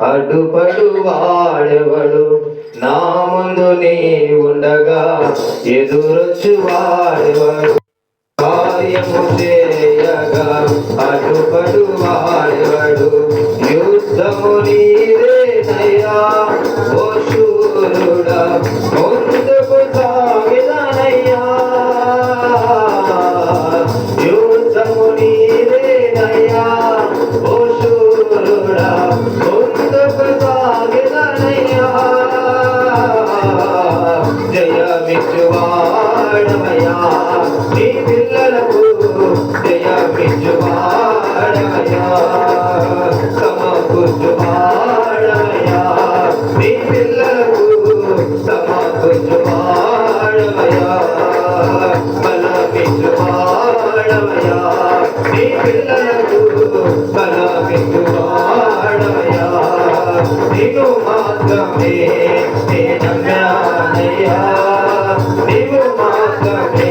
అడ్డుపడు వాడెవడు నా ముందు నీ ఉండగా ఎదురొచ్చు వాడెవడు కార్యము చేయగా అడ్డుపడు వాడు జయమిచ్చువాడమయా నీ పిల్లలకు జయమిచ్చువాడమయా సమకూర్చువాడమయా నీ పిల్లలకు సమకూర్చువాడమయా బలమిచ్చువాడమయా నీ పిల్లలకు బలమిచ్చువా రంగాలయ్యా నీవు మాత్రమే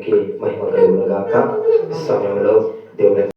దేవునికి మహిమ కలుగునుగాక. సమయంలో దేవుని